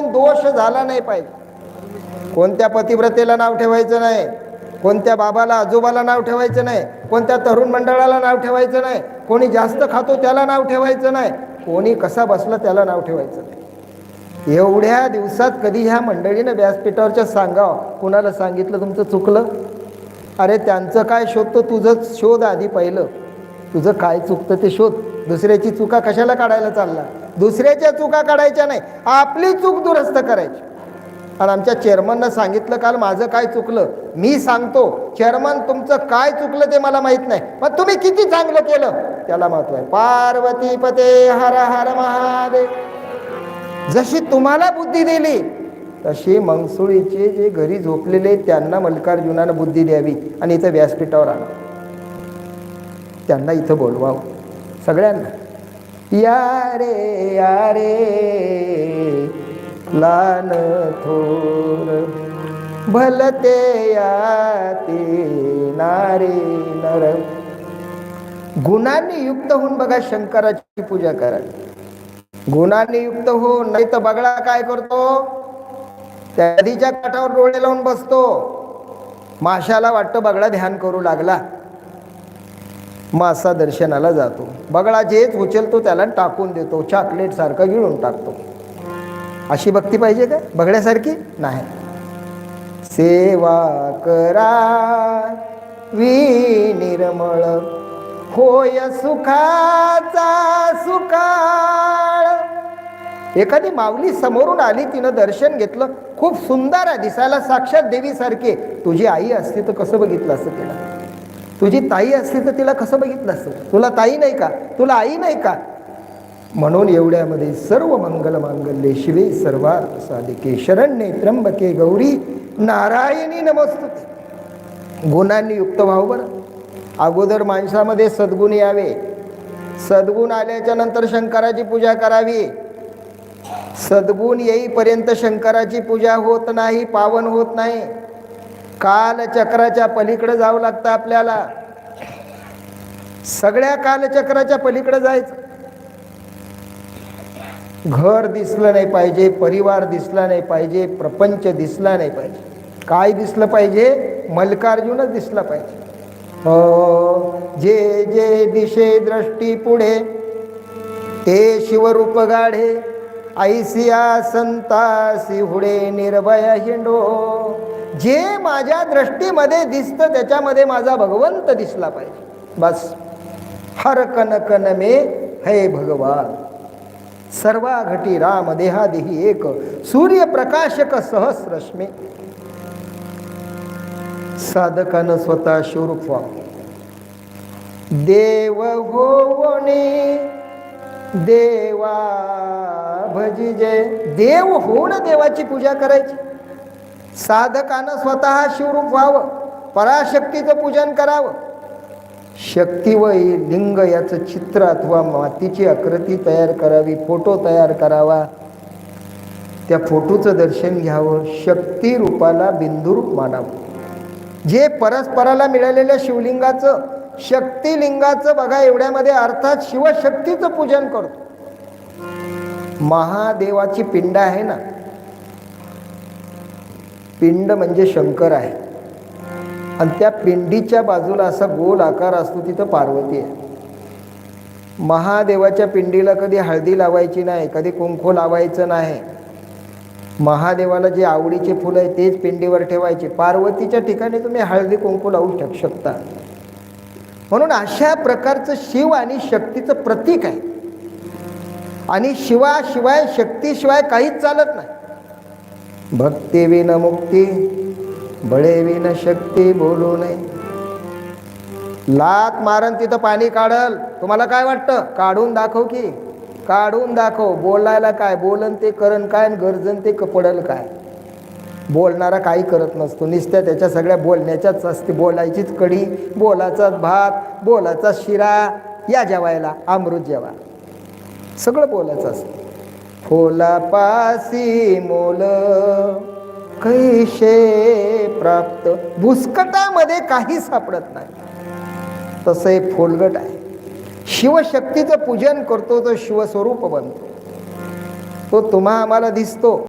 म्हणून दोष झाला नाही पाहिजे. कोणत्या पतिव्रतेला नाव ठेवायचं नाही कोणत्या बाबाला आजोबाला नाव ठेवायचं नाही कोणत्या तरुण मंडळाला नाव ठेवायचं नाही कोणी जास्त खातो त्याला नाव ठेवायचं नाही कोणी कसा बसला त्याला नाव ठेवायचं नाही. एवढ्या दिवसात कधी ह्या मंडळीनं व्यासपीठावरच्या सांगावं? कुणाला सांगितलं तुमचं चुकलं? अरे त्यांचं काय शोधतो तुझं शोध आधी पहिलं. तुझं काय चुकतं ते शोध. दुसऱ्याची चुका कशाला काढायला चालला? दुसऱ्याच्या चुका काढायच्या नाही. आपली चूक दुरुस्त करायची. आणि आमच्या चेअरमननं सांगितलं काल माझं काय चुकलं? मी सांगतो चेअरमन तुमचं काय चुकलं ते मला माहीत नाही. पण तुम्ही किती चांगलं केलं? त्याला महत्त्व आहे. पार्वती पते हर हर महादेव. जशी तुम्हाला बुद्धी दिली तशी मंगसुळीचे जे घरी झोपलेले त्यांना मल्लिकार्जुनानं बुद्धी द्यावी आणि इथं व्यासपीठावर आणा. त्यांना इथं बोलवावं. सगळ्यांना. यारे यारे लान थोर भलते या ते नारे नर. गुणांनी युक्त होऊन बघा शंकराची पूजा करा. गुणांनी युक्त होऊन नाही तर बगळा काय करतो? त्या नदीच्या काठावर डोळे लावून बसतो. माशाला वाटतं बगळा ध्यान करू लागला. मासा दर्शनाला जातो. बगळा जेच उचलतो त्याला टाकून देतो. चॉकलेटसारखं गिळून टाकतो. अशी भक्ती पाहिजे का? बगड्यासारखी नाही. सेवा करा. वी निर्मळ होय सुखाचा सुकाळ. एखादी माऊली समोरून आली तिनं दर्शन घेतलं. खूप सुंदर आहे. दिसायला साक्षात देवीसारखी तुझी आई असते तर कसं बघितलं असतं तिला? तुझी ताई असती तर तिला कसं बघितलं असतं तुला ताई नाही का? तुला आई नाही का? म्हणून एवढ्यामध्ये सर्व मंगल मांगल्ये शिवे सर्वार्थ साधिके शरण्ये त्र्यंबके गौरी नारायणी नमस्तुते. गुणांनी युक्त व्हावं बरं. अगोदर माणसामध्ये सद्गुण यावे. सद्गुण आल्याच्यानंतर शंकराची पूजा करावी. सद्गुण येईपर्यंत शंकराची पूजा होत नाही पावन होत नाही. कालचक्राच्या पलीकडे जावं लागतं आपल्याला. सगळ्या कालचक्राच्या पलीकडे जायचं. घर दिसलं नाही पाहिजे परिवार दिसला नाही पाहिजे प्रपंच दिसला नाही पाहिजे. काय दिसलं पाहिजे? मल्कार्जुनच दिसला पाहिजे. हो जे जे दिशे दृष्टी पुढे ते शिवरूप गाढे ऐसिया संतासी हुडे निर्भय हिंडो. जे माझ्या दृष्टीमध्ये दिसतं त्याच्यामध्ये माझा भगवंत दिसला पाहिजे. बस. हर कन कन मे हे भगवान. सर्वा घटी राम देहादेही एक सूर्यप्रकाशक सहस्रश्मे. साधकानं स्वतः स्वरूप देव होवणे देवा भजी जय देव होऊन देवाची पूजा करायची. साधकानं स्वतः शिवरूप व्हावं पराशक्तीचं पूजन करावं. शक्ती व लिंग याचं चित्र अथवा मातीची आकृती तयार करावी फोटो तयार करावा. त्या फोटोचं दर्शन घ्यावं शक्ती रूपाला बिंदुरूप मानावं. जे परस्पराला मिळालेल्या शिवलिंगाचं शक्तिलिंगाचं बघा एवढ्यामध्ये अर्थात शिवशक्तीचं पूजन करतो महादेवाची पिंड आहे ना पिंड म्हणजे शंकर आहे. आणि त्या पिंडीच्या बाजूला असा गोल आकार असतो तिथं पार्वती आहे. महादेवाच्या पिंडीला कधी हळदी लावायची नाही कधी कुंकू लावायचं नाही. महादेवाला जे आवडीचे फुलं आहे तेच पिंडीवर ठेवायचे. पार्वतीच्या ठिकाणी तुम्ही हळदी कुंकू लावू शक शकता. म्हणून अशा प्रकारचं शिव आणि शक्तीचं प्रतीक आहे. आणि शिवाशिवाय शक्तीशिवाय काहीच चालत नाही. भक्ती विन मुक्ती बळे विन शक्ती बोलू नये. लात मारन तिथं पाणी काढल. तुम्हाला काय वाटतं? काढून दाखव की. काढून दाखव. बोलायला काय? बोलन ते करण काय आणि गरजन ते कपडल काय? बोलणारा काही करत नसतो. नुसत्या त्याच्या सगळ्या बोलण्याच्याच असते. बोलायचीच कढी बोलाचाच भात बोलाचा शिरा या जेवायला अमृत जेवा. सगळं बोलायचं असतं. फुलापासी मोल कैशे प्राप्त. भुसकटामध्ये काही सापडत नाही. तसं एक फोलगट आहे. शिवशक्तीचं पूजन करतो तो शिवस्वरूप बनतो. तो तुम्हा आम्हाला दिसतो.